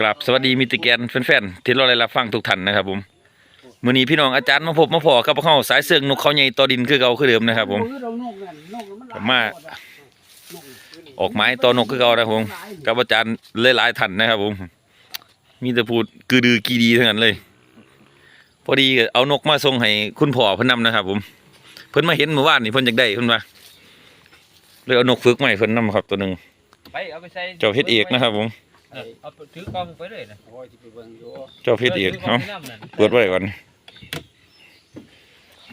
กราบสวัสดีมิตรแกนแฟนๆที่เราได้รับฟังทุกท่านนะครับผมมื้อนี้พี่น้องอาจารย์มาพบมาพอกับพวกเขาสายเสื่องนกเขาใหญ่ต่อดินคือเก่าคือเดิมนะครับ ผมผมมาออกไม้ต่อนกคือเก่านะครับผมกับอาจารย์หลายๆท่านนะครับ ผม มีแต่พูดกือดือกีดีทั้งนั้นเลย พอดีก็เอานกมาส่งให้คุณพ่อเพิ่นนำนะครับ ผม เพิ่นมาเห็นเมื่อวานนี่เพิ่นอยากได้เพิ่นว่าเลยเอานกฝึกมาให้เพิ่นนำครับตัวหนึงไปเอาไปใส่เจ้าเพชรเอกนะครับ ผม เออเอาถือกล้องไปเลยนะโอ้ยที่ไปเบิ่งอยู่เจ้าเพชรเอกถืกล้เนาะงไปนำนั่นเปิดไว้ก่อน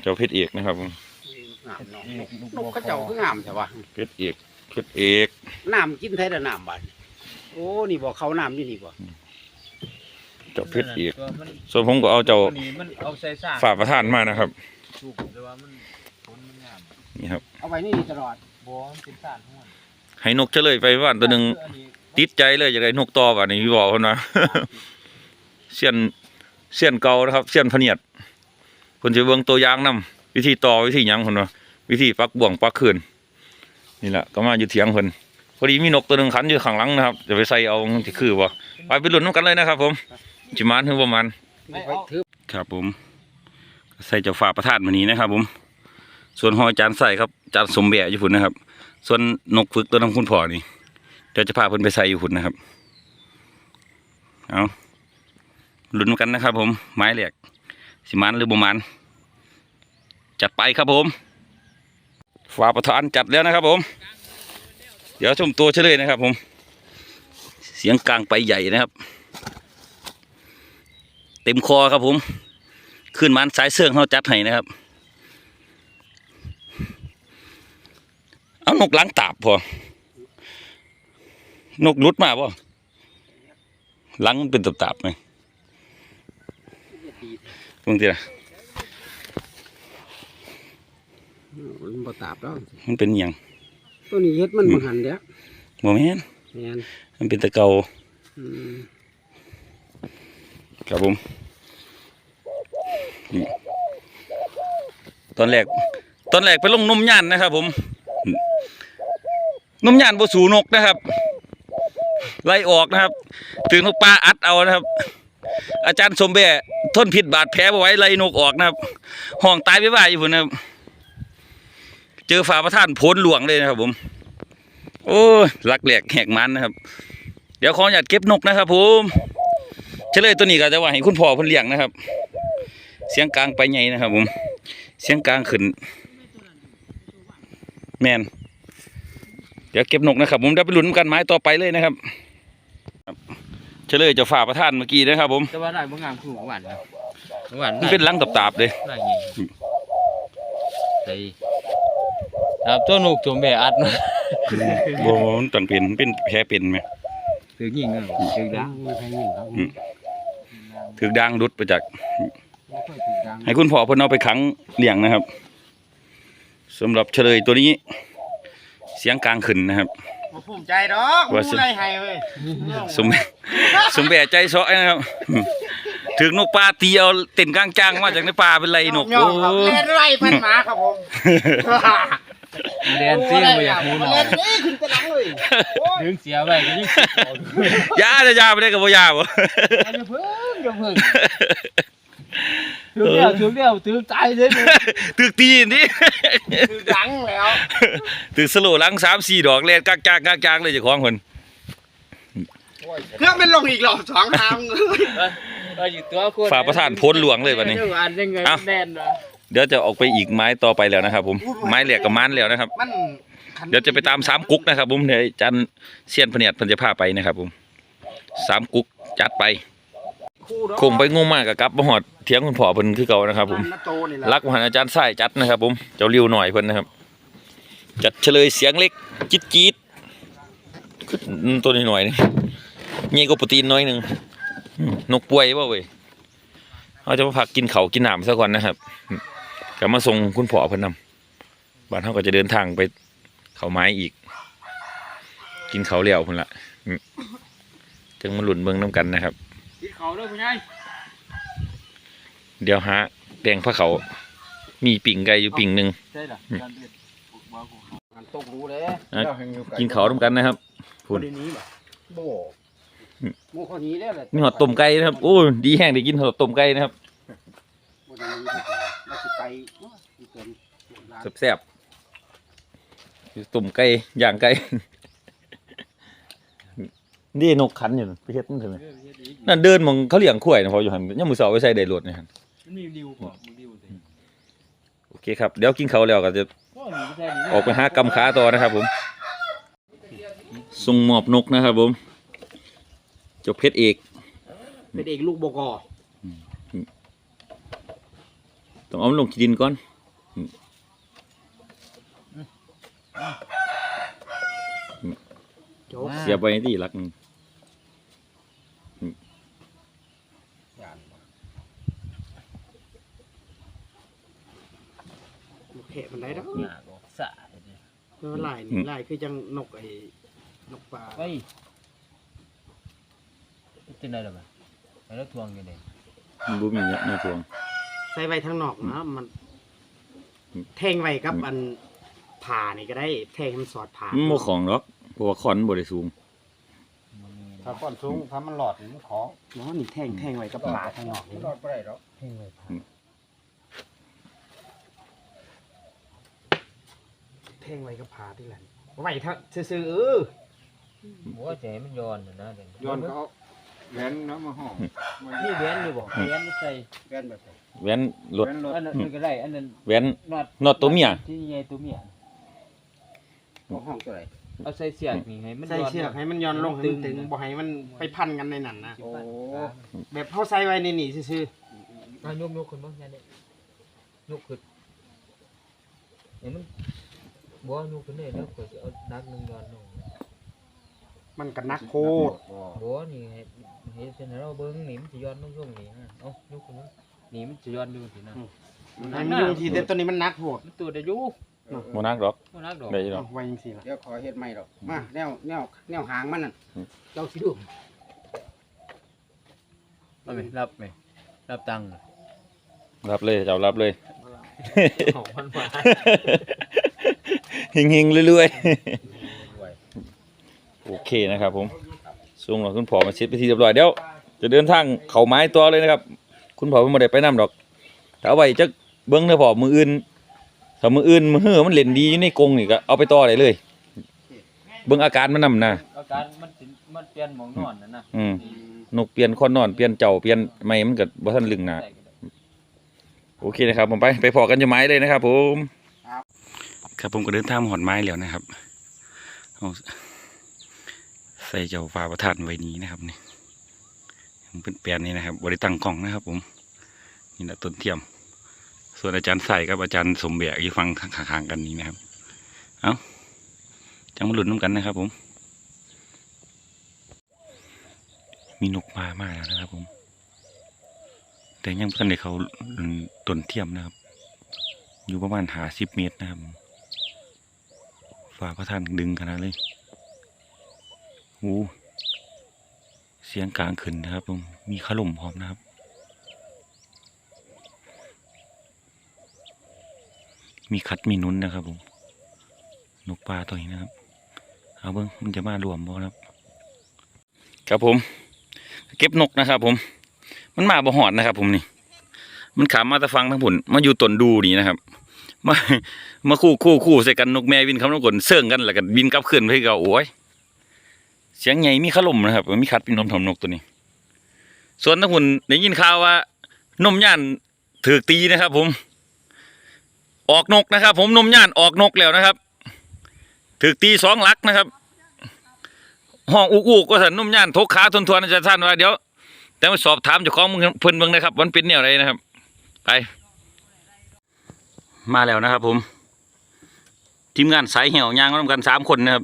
เจ้าเพชรเอกนะครับผมน้ำเนาะนกเขาเจ้าคืองามใช่ปะเพชรเอกเพชรเอกน้ำกินไทยแต่น้ำบาดโอ้นี่บอกเขาน้ำอยู่นี่บ่เจ้าเพชรเอกตัวมันส่วนผมก็เอาเจ้าตัวนี้มันเอาใส่ซ่าฝ่าประธานมานะครับถูกแต่ว่ามันผลมันงามนี่ครับเอาไว้นี่ตลอดบ่มันเป็นซ่านทั้งหมดให้นกเฉลยไปว่านตัวหนึ่งอันนี้ ติดใจเลยอยากได้นกต่อว่ะนี่พี่บอกคนนะเสียนเสียนเก่านะครับเสียนพเนียดคนจะเบิ่งตัวยางนํวิธีต่อวิธีหยังคนว่าวิธีปักบ่วงปักคืนนี่แหละก็มาอยู่เถียงเพิ่นพอดีมีนกตัวหนึ่งขันอยู่ข้างหลังนะครับจะไปใส่เอาที่คือบ่ไปไปหลุ้นน้ำกันเลยนะครับ ผมจิมานหรือประมาณครับผม ใส่เจ้าฝ่าประทานมานี้นะครับ ผม ส่วนหอยจานใส่ครับจานสมแบะอยู่ฝุ่นนะครับ ส่วนนกฝึกตัวน้ำคุณพ่อนี่ ดี๋ยวจะพาเพิ่อนไปใส่อยู่ฝุ่นนะครับ เอาลุ้นกันนะครับ ผมไม้แหล็กสิมันหรือบ่มันจัดไปครับผมฝาประทานจัดแล้วนะครับ ผม เดี๋ยวชมตัวเฉลยนะครับ ผม เสียงกลางไปใหญ่นะครับ เต็มคอครับผม ขึ้นมันสายเสื่องเขาจัดให้นะครับ เอานกล้างตาบพอ นกหลุดมาป่ล้างมันเป็นตับๆไหมตรงที่ละมันบ่ตาบแล้วมันเป็นหยังตัวนี้เฮ็ดมันบ่หันเด้อโมเมนแม่นมันเป็นตะเกาอืมครับผมนี่ตอนแรกตอนแรกไปลงนมย่านนะครับผมนมย่านบ่สูนกนะครับ ไล่ออกนะครับถึงนกปลาอัดเอานะครับ อาจารย์สมแบะทนผิดบาดแผลไว้ไล่นกออกนะครับ ห้องตายไปบ่ายอยู่พุ่นะครับ เจอฝ่าประท่านพ้นหลวงเลยนะครับผม โอ้ยลักแหลกแหกมันนะครับ เดี๋ยวขออนุญาตเก็บนกนะครับผมเฉลยตัวนี้ก็จะว่าให้คุณพ่อเพิ่นเลี้ยงนะครับ เสียงกลางไปใหญ่นะครับผม เสียงกลางขึ้น แมนเดี๋ยวเก็บนกนะครับ ผมเดี๋ยวไปลุ้นกันไม้ต่อไปเลยนะครับ เฉลยเจะฝ่าประทานเมื่อกี้นะครับ ผมแต่ว่าได้บ่งามคือหวานนะหวานมันเป็นลังตับๆเลยได้ไงใส่ครับตัวนูกตัวแม่อัดมาโบมันต้องเป็นเป็นแผลเป็นไหมถือยิงอะถือดังไม่ใช่ยิงเขาอืมถือดังดุดไปจากบ่ค่อยถือดังให้คุณพ่อเพิ่นเอาไปขังเลี้ยงนะครับสำหรับเฉลยตัวนี้ เสียงกลางขึ้นนะครับ บ่ภูมิใจดอกว่าสิผู้ไล่ให้เว้ยสมสมแบะใจเซาะนะครับ ถึงนกปลาตีเอาเต็นกลางจางมาจากในป่าเป็นไรนกย่โอ้องครับเล่นไล่พันหมาครับผมเรียนซิ่งบ่อยากหูหนอเล่นนี่ขึ้นตะหลังเลยโอ้ยดึงเสียไว้ก็ยิ่งยาจะยาไปได้กับบ่ยาบ่อย่าเพิ่งอย่าเพิ่ง ถือเดียวถือเดียวถือใจเลยตึกตีนี่ถือดังแล้วตึกสโลหลังสามสี่ดอกแล่นกากจางกากจางเลยเจ้าของเพิ่นเครื่องเป็นลงอีกรอบสองทางเอออยู่ตัวคนฝากประธานพ้นหลวงเลยวันนี้อ่านยังไงเอ้าแน่นวะเดี๋ยวจะออกไปอีกไม้ต่อไปแล้วนะครับ ผม ไม้แหลกกับมันแล้วนะครับมันเดี๋ยวจะไปตามสามกุ๊กนะครับผมเดี๋ยวอาจันเซียนพเนียดเพิ่นจะพาไปนะครับผมสามกุ๊กจัดไป คงไปงมมากกับกลับมาหอดเถียงคุณพ่อเพิ่นคือเก่านะครับ ผมรักมหาอาจารย์ไส้จัดนะครับ ผมเจ้าริ้วหน่อยเพิ่นนะครับ จัดเฉลยเสียงเล็กจิ๊ดจี๊ดตัวนี้หน่อยนี่นี่ก็ปรตีนน้อยหนึ่งนกป่วยบ่เว้ยเขาจะมาพักกินเขากินหน้ำซะก่อนนะครับอืมกลับมาส่งคุณพ่อเพิ่นนำบ้านเขาก็จะเดินทางไปเขาไม้อีก กินเขาวแล้วพุ่นละจึงมาหลุนเบิ่งน้ำกันนะครับ กินเขาด้วยคุณยายเดี๋ยวหาแดงพระเขา มีปิ่งไก่อยู่ปิ่งหนึ่งใช่เหรออืมการเรียนบ่กูเขามันตกรู้เลยอะกินเขาวร่วมกันนะครับคนนี้บ่โบหมูเขาหนี้ได้แหละมีหอดต้มไก่นะครับโอ้ยดีแห้งได้กินหอดต้มไก่นะครับบ่ได้มีเราสิไปโอ้ยอีเกินร้านแซ่บๆต้มไก่ย่างไก่ นี่นกขันอยู่นั่นไปเฮ็ดมันเถอะไหมนั่นเดินมองเขาเลี้ยงข่วยนะพออยู่หันยามมื้อเช้าไปใส่ได้รถนี่หั่นมันมีดิวบ่มึงดิวสิโอเคครับเดี๋ยวกินข้าวแล้วก็จะโอ้ยมีแค่นี้ออกไปหากำขาต่อนะครับ ผมส่งมอบนกนะครับ ผมเจบเพชรเอกเป็นเอกลูกบกอต้องเอามันลงขี้ดินก่อนโจ๊กเสียบไว้ที่หลักหนึ่ง ย่านบ่ โอเคมันได้ดอกหน้าก็สะเลยเนี่ยเมื่อลายนี่ลายคือจังนกไอ้นกปลาไปเป็นไรหรอบ่ไปแล้วทวงกันเลยมันบ่มีเนี่ยในทวง ใส่ไว้ทางนอกนะมัน อืม แทงไว้กับอันผ่านี่ก็ได้ แทงให้มันสอดผ่ามันบ่ของหรอกเพราะว่าคอนบ่ได้สูงถ้าก้อนสูงถ้ามันหลอดนี่มันของเนาะนี่แทงแทงไว้กับผ่าทางนอกนี่หลอดบ่ได้หรอกแทงไว้ผ่าแทงไว้กับผ่าที่หลังไว้ถ้าซื่อๆเออหัวใจมันย้อนน่ะนะเดี๋ยวย้อนก็เอาแหวนน้ำมาห้องมันนี่แหวนอยู่บ่แหวนใส่แหวนแบบไหนแว้นรถแหวนรถอันนั้นมันก็ได้ อันนั้นแว้นน็อตน็อตตัวเมียที่ใหญ่ตัวเมียของห้องตัวไหนเอาใส่เสียกนี่ให้มันใส่เชือกให้มันย้อนลงให้มันตึงบ่ให้มันไปพันกันในนั้นนะโอ้แบบเขาใส่ไว้ในนี่ซื่ออะยกยกขึ้นบ่ยันเด้ยกขึ้นเห็นมัน บ่ยกขึ้นได้แล้วก็จะเอานักหนึงย้อนลงๆมันก็นักโคตรบ่นี่ให้ให้เป็นให้เราเบิ่งนี่มันสิย้อนลงช่วงนี้นะเอ้ายกขึ้นมานี่มันสิย้อนอยู่สินะให้มันอยู่ที่แต่ตัวนี้มันนักโหดมันตัวได้อยู่บ่นักหรอกบ่นักดอกได้อยู่หรอเอากไว้ยังสี่ละเดี๋ยวขอเฮ็ดใหม่ดอกมาแนวแนวแนวหางมันนั่นอืมเจ้าสิดูเอาไหมรับไหมรับตังค์รับเลยเจ้ารับเลยของพันมา เฮงๆเรื่อยด้วยๆ โอเคนะครับผมส่งเราคุณพ่อมาเช็ดไปทีเรียบร้อยเดี๋ยวจะเดินทางเข้าไม้ตัวเลยนะครับ คุณพ่อบ่ได้ไปนํดอกถ้าเอาไว้จักเบิ่งเด้อพ่อมืออื่นถ้ามืออื่นมือเฮือมันเล่นดีอยู่ในกรงนี่ก็เอาไปต่อได้เลย เบิ่งอาการมันนํนะอาการมันสิมันเปลี่ยนหมองนอนนะนะอืมนกเปลี่ยนคอนนอนเปลี่ยนเจ้าเปลี่ยนไม่มันก็บ่ทันลึงหนาโอเคนะครับผมไปไปพอกันอยู่ไม้เลยนะครับผม ครับผมก็เดินทางหอดไม้แล้วนะครับเอาใส่เจ้าฟ้าประทานไว้นี้นะครับนี่เป็นแปลนนี่นะครับ บริตั้งกล่องนะครับ ผม นี่แหละต้นเทียม ส่วนอาจารย์ใส่กับอาจารย์สมเบียอยู่ฟังข้างๆกันนี้นะครับ เอาจังมาหลุนน้ำกันนะครับ ผม มีนกมามากแล้วนะครับ ผม แต่ยังพันในเขาต้นเทียมนะครับ อยู่ประมาณหาสิบเมตรนะครับ ฝ่าพระท่านดึงขนาดเลยโอ้เสียงกลางขึ้นนะครับผมมีขลุ่มพร้อมนะครับ มีคัดมีนุ้นนะครับผมนกปลาตัวนี้นะครับ เอาเบิ้งมันจะมารวมบ่ครับ ครับผม เก็บนกนะครับ ผม มันมาบ่หอดนะครับ ผมนี่ มันขามมาตะฟังทั้งผุนมาอยู่ตนดูนี่นะครับ มามาคู่คู่คู่ใส่กันนกแม่วินคำนกกลเสื่องกันแล้วก็บินกลับขึ้นเพื่อก่าโอ้ยเสียงใหญ่มีขลุ่มนะครับมีคัดเป็นนมทำนกตัวนี้ ส่วนทั้งผุนได้ยินข่าวว่านมย่านถือตีนะครับ ผม ออกนกนะครับ ผมนมย่านออกนกแล้วนะครับถือตีสองลักนะครับ ห้องอุกอุกก็สันนมย่านทกขาทนทวนอาจารย์ท่านว่าเดี๋ยวแต่มาสอบถามเจ้าของเพิ่นเบิ่งนะครับมันเป็นแนวไรนะครับ ไป มาแล้วนะครับ ผม ทีมงานสายเหี่ยวยางร่วมกันสามคนนะครับ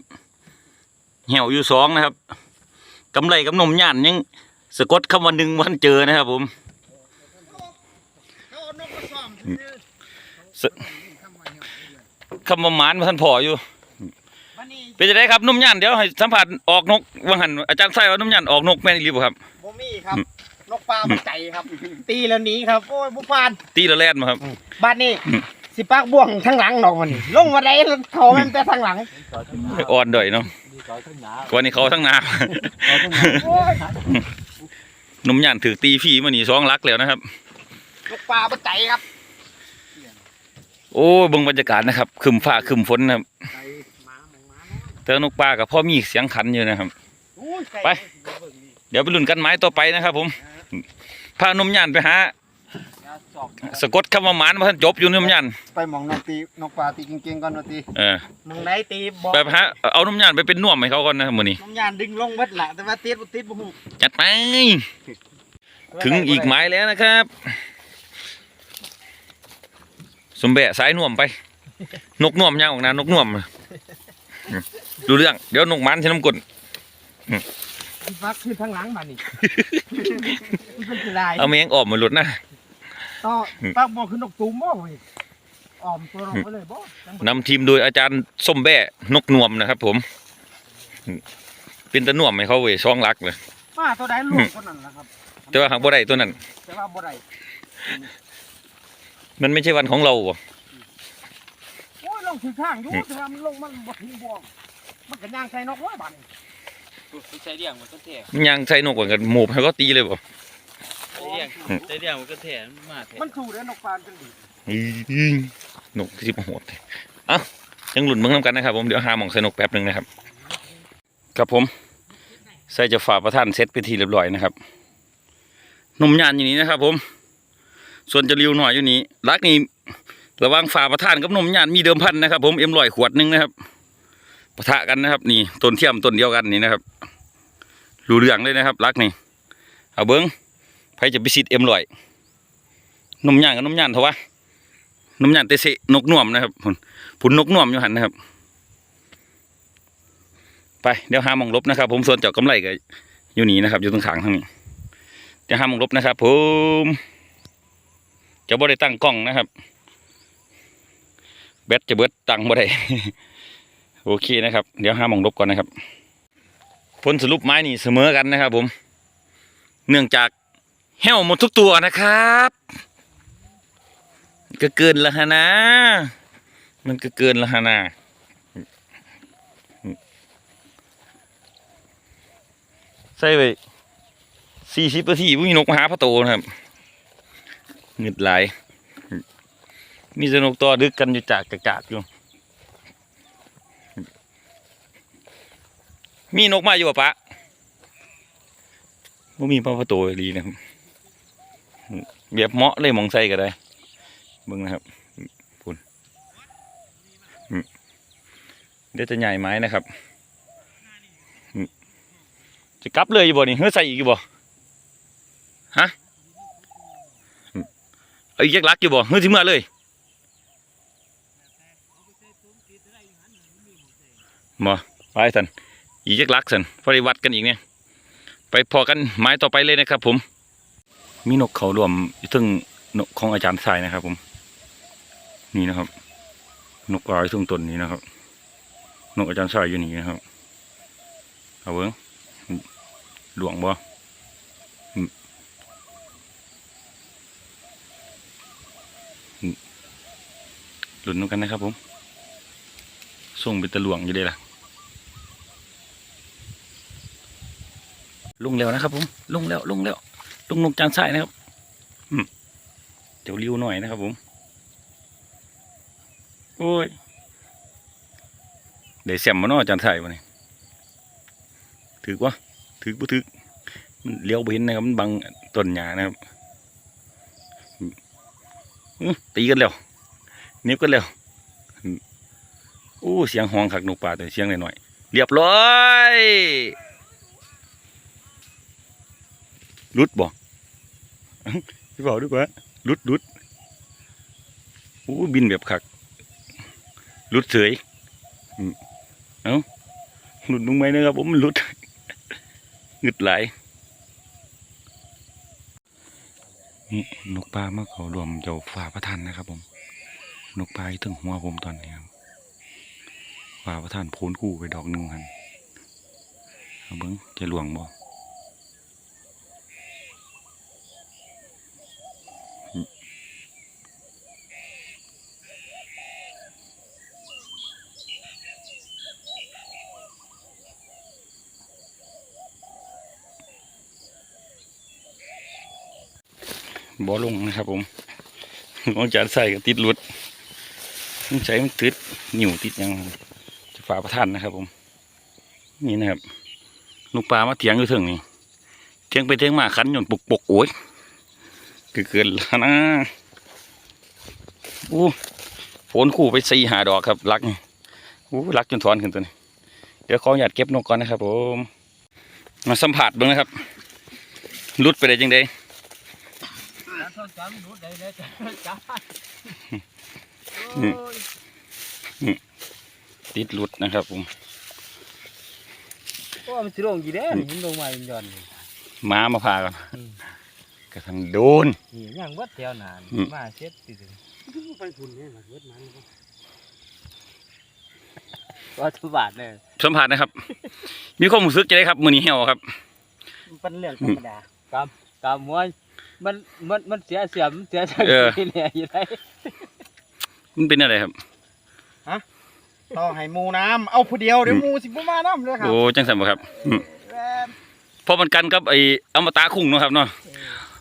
เหี่ยวอยู่สองนะครับกำไรกับนมย่านยังสะกดคำวันหนึ่งวันเจอนะครับ ผมสคำประมาณมาท่านพออยู่วันนี้เป็นจะได้ครับนมย่านเดี๋ยวให้สัมผัสออกนกวังหันอาจารย์ใส่ว่านมย่านออกนกแม่นอีหรือเปล่าครับบ่มีครับนกปลามันใจครับ ตีแล้วหนีครับโอ้ยบุฟาน ตีละแล่นมาครับ บ้านนี้ สิปากบ่วงทางหลังดอกมันนี่ลงมาได้เขามันแต่ทางหลังอ่อนด่อยเนาะบดีเขาทั้งหนากว่านี่เขาทั้งนาเขาทั้งหนาโอ้ยหนุ่มย่านถือตีพี่มานี่สองลักแล้วนะครับลูกปลาปลาใจครับ โอ้เบิ่งบรรยากาศนะครับครึมฟ้าครึมฝนนะครับใจหมาหมาแต่นกปลากับพ่อมีเสียงขันอยู่นะครับโอ้ยก่ไป เดี๋ยวไปลุ้นกันไม้ต่อไปนะครับ ผมพาหนุ่มย่านไปหา สอบสะกดคำว่าหมานมาท่านจบอยู่หนุ่มย่านไปหมองนกตีนกปลาตีเก่งๆก่อนนกตีเออมึงไหนตีบอกไปหาเอาหนุ่มย่านไปเป็นน่วมให้เขาก่อนนะครับมื้อนี้น้ำยานดึงลงเบิดละแต่ว่าติดบ่ติดบ่ฮู้จัดไป ถึงอีกไม้แล้วนะครับ สมแบะสายน่วมไป นกน่วมยาวออกนานกน่วมดูเรื่อง เดี๋ยวนกหมันใช้น้ำกลนฟักขึ้นทางหลังมานี่มันเป็นลายเอาแมงออกมาหลุดนะ ต่อฟักบ่คือนกตูมบ่เว้ยอ้อมตัวลงไปเลยบ่จังบ่นำทีมโดยอาจารย์ส้มแบะนกนวมนะครับ ผม เป็นตะน่วมให้เขาเว้ยช่องรักเลยมาตัวใดลูกคนนั้นล่ะครับแต่ว่าหางบ่ได้ตัวนั้นแต่ว่าบ่ได้มันไม่ใช่วันของเราบ่โอ้ยลงถึงข้างอยู่แต่ว่ามันลงมันบ่ถึงบ่วงมันก็ย่างใส่นกว่าบัดนี้ใช้เดี่ยงมันก็แท้มันยังใส่นกกว่ากันหมูบให้ก็ตีเลยบ่ใช้เดี่ ยงใช้เดี่ยงมันก็แท้มาแท้มันสู้ได้นกปานจังดีอื้อนกที่โหดเอ้ายังหลุดมึงน้ำกันนะครับผมเดี๋ยวหาหมองใส่นกแป๊บหนึ่งนะครับ ครับผม ใส่จะฝาประทานเซตไปทีเรียบร้อยนะครับนมยานอยู่นี้นะครับ ผม ส่วนจะริวหน่อยอยู่นี้รักนี่ระหวังฝาประทานกับนมยานมีเดิมพันนะครับ ผมเอ็มลอยขวดหนึงนะครับปะทะกันนะครับ นี่ต้นเทียมต้นเดียวกันนี่นะครับรู้เรื่องเลยนะครับ รักนี่เอาเบิ้งใค รจะไปซิดเอ็มลอยนมยานกับนมยานเถอะวะนมยานเตเสะนกน่วมนะครับผลผุนนกน่วมอยู่หันนะครับ ไปเดี๋ยวหามองลบนะครับ ผมส่วนเจาะกำไรก็อยู่นี่นะครับ อยู่ตรงขางทางนี้เดี๋ยวหามองลบนะครับ ผมจะบ่ได้ตั้งกล้องนะครับ แบตจะเบิดตังบ่ได้โอเคนะครับ เดี๋ยวห้ามองลบก่อนนะครับ ผลสรุปไม้นี่เสมอกันนะครับ ผม เนื่องจาก แห้วหมดทุกตัวนะครับ ก็เกินและฮะนะ มันก็เกินและฮะนะใส่ไปสี่สิบนาทีพุ่งนกมาหาพระโตนะครับเงึดหลายมีสนกตัวดึกกันอยู่จากกะกาดอยู่ มีนกมาอยู่ปะปะว่ามีพระโตดีนะครับ เบียบเหมาะเลยมองใส่ก็ได้เบิ่งนะครับพุ่นเดี๋ยวจะใหญ่ไม้นะครับ จะกลับเลยอยู่บ่นี่เฮ้ยใส่อีกอยู่บ่ฮะเอาอีกยักลักอยู่บ่เฮ้ยสิเมื่อเลยบ่ไปสันอีกยักลักสันพอได้วัดกันอีกเนี่ยไปพอกันไม้ต่อไปเลยนะครับผม มีนกเขารวมอยู่ถึงนกของอาจารย์ทรายนะครับ ผม นี่นะครับ นกลายทุ่งตนนี้นะครับ นกอาจารย์ทรายอยู่นี่นะครับ เอาเบิ้งหลวงบ่อืมอืมลุ้นกันนะครับ ผมส่งเป็นตะหลวงอยู่เด้ล่ะลงแล้วนะครับผมลงแล้วลงแล้ว ลงนกจานทรายนะครับเดี๋ยวริ้วหน่อยนะครับ ผม โอ้ยเดี๋ยวแซมมาเนาะจานทรายวะนี่ยถือวะถือบ่ถือมันเลี้ยวบ่เห็นนะครับมันบังต้นหญ้านะครับตีกันแล้วเหน็บกันแล้วอื้อโอ้เสียงห้องคักนกป่าแต่เสียงหน่อยๆเรียบร้อย รุดบ่พี่บอกดีกว่ารุดรุดโอ้บินแบบคักรุดเฉยเอ้าหลุดลงไหมนะครับผมมันหลุดงึดไหลนี่นกปลาเมาเขารวมเจ้าฝ่าประทานนะครับ ผม นกปลาถึงหัวผมตอนนี้ครับฝ่าประทานโพนกู้ไปดอกหนึ่งคันเอาเบิ้งจะหลวงบ่ บ่ลงนะครับ ผมมองจานใส่ก็ติดหลุดต้องใช้มันติดหนิวติดยังจะฝาประทานนะครับ ผม นี่นะครับลูกปลามาเถียงอยู่ถึงนี่เถียงไปเถียงมาคันหย่นปุกปกโอ้ยเกินแล้วนะอู้ฝนคู่ไปสี่หาดอกครับรักนี่อู้รักจนถอนขึ้นตัวนี้เดี๋ยวขออนุญาตเก็บนกก่อนนะครับ ผม มาสัมผัสบ้างนะครับรุดไปได้จังได แล้วท่อนจำรู้ได้ได้จ้าจ้าอืมติดรุดนะครับผมโอ้มันสิลงกี่เด้นี่มันลงมาเป็นย้อนนี่ม้ามาพากันกระทันโดนนี่ยังวัดแถวนานอืมมาเช็ดติดไปพุ่นเนี่ยเวิร์ดมันว่าทุบาทเลยสัมผัสนะครับ มีความรู้สึกจะได้ครับมือนี้เหี่ยวครับมันเป็นเรื่องธรรมดากำมวย มันมันมันเสียเสียมเสียจังเออที่เนี่ยอยู่ได้มันเป็นอะไรครับต่อให้หมูน้ำเอาผู้เดียวเดี๋ยวหมูสิบ่มาน้ำเลยครับโอ้จังสันบ่ครับอืมพ่อมันกันกับไอ้อมตะคุ้งเนาะครับเนาะ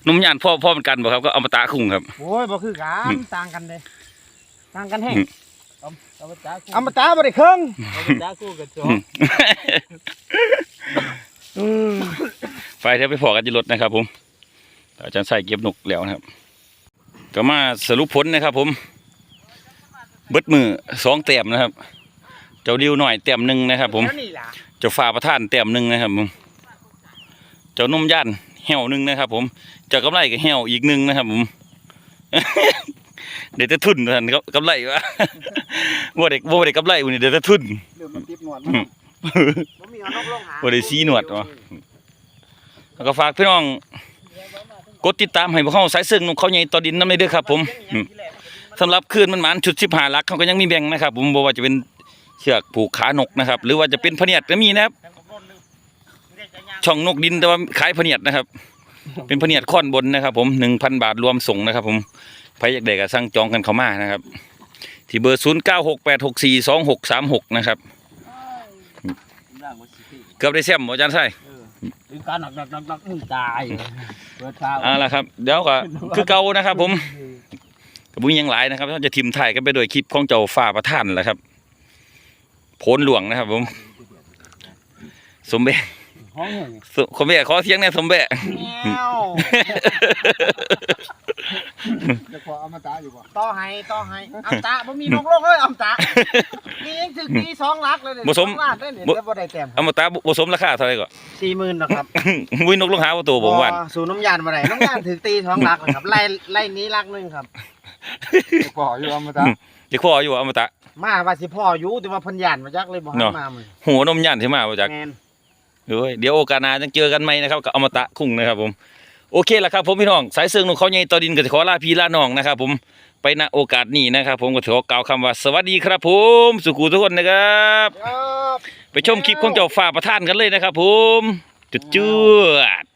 หนุ่มยานพ่อพ่อมันกันบ่ครับก็อมตะคุ้งครับ โอ้ยบ่คือกันอืมต่างกันเลยต่างกันแห้งอืม เอาเอาไปจ้ากูอมตะบ่ได้เครื่องเอาไปจ้ากูกระจอกไฟเทไปพอกันจะลดนะครับผม อาจารย์ใส่เก็บนกแล้วนะครับ ก็มาสรุปผลนะครับผมเบิดมือสองแต้มนะครับ เจ้าดิวหน่อยแต้มหนึ่งนะครับ ผมแล้วนี่ล่ะเจ้าฝ่าประท่านแต้มหนึ่งนะครับผมเจ้านมย่านเหี่ยวหนึ่งนะครับ ผม เจ้ากำไรก็เหี่ยวอีกหนึ่งนะครับ ผมเดี๋ยวจะทุนท่านก็กำไรวะว่าเด็กว่าเด็กกำไรวันนี้เดี๋ยวจะทุนเดี๋ยวมันติดหนวดอืมันมบ่มีเอานกลงหาบ่ได้สีหนวดวะแล้วก็ฝากพี่น้อง กดติดตามให้พวกเขาสายซึ่งนกเขาใหญ่ต่อดินน้ำเลยเด้อครับผมอืมสำหรับคืนมันหมานชุดสิบหาลักเขาก็ยังมีแบ่งนะครับ ผมบอกว่าจะเป็นเชือกผูกขานกนะครับ หรือว่าจะเป็นพะเนียดก็มีนะครับ ช่องนกดินแต่ว่าขายพะเนียดนะครับ เป็นพะเนียดค่อนบนนะครับ ผมหนึ่งพันบาทรวมส่งนะครับ ผมใครอยากได้ก็สั่งจองกันเข้ามานะครับ ที่เบอร์ศูนย์เก้าหกแปดหกสี่สองหกสามหกนะครับร่างว่าสิพี่เกือบได้แซมอาจารย์ใช่เออ ถึงการหนักหนักหนักหนักมึงตายเปิดข้าวเอาละครับเดี๋ยวก็คือเก่านะครับ ผมกับบุญยังหลายนะครับเราจะทิมถ่ายกันไปโดยคลิปของเจ้าฝ่าประท่านแหละครับโพนหลวงนะครับ ผม สมเบะ ห้องเห็นสสมเบะขอเสียงแน่สมเบะแมวจะพออมตะอยู่บ่ต่อให้ต่อให้อมตะบ่มีนกลงเลยอมตะนี่ยังถึงตีสองลักเลยเนี่ยบ่สมสองล้านเลยเนี่ยเดี๋ยวบ่ได้แต้มเอามาตาบสมราคาเท่าไหร่ก่อนสี่หมื่นนะครับวิ่งนกลงหาประตูผมวันบ่สู่น้ำยานบ่ได้น้ำยานถึงตีสองลักเลยครับไล่ไล่นี้ลักหนึงครับพออยู่อมตะเด็กพ่ออยู่เอามาตะมาว่าสิพ่ออยู่แต่ว่าเพันยานมาจักเลยบ่ให้เนาะมามึงหัวนมยันที่มาบ่จากแมน เอ้ยเดี๋ยวโอกาสหน้าจะเจอกันไหมนะครับกับอมตะคุ้งนะครับผมโอเคละครับผมพี่น้องสายเสืองนกเขาใหญ่ต่อดินก็จะขอลาพี่ลาน้องนะครับผมไปณโอกาสนี้นะครับ ผมก็ขอกล่าวคำว่าสวัสดีครับ ผมสุขุทุกคนนะครับครับไปชมคลิปของเจ้าฝ่าประท่านกันเลยนะครับ ผมจุดจุด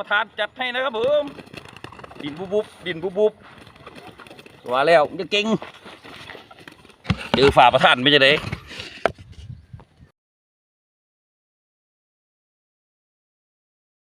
ประธานจัดให้นะครับผมดินบุบบุบดินบุบบุบว่าแล้วจะเก่งเจอฝ่าประธานไม่จะได้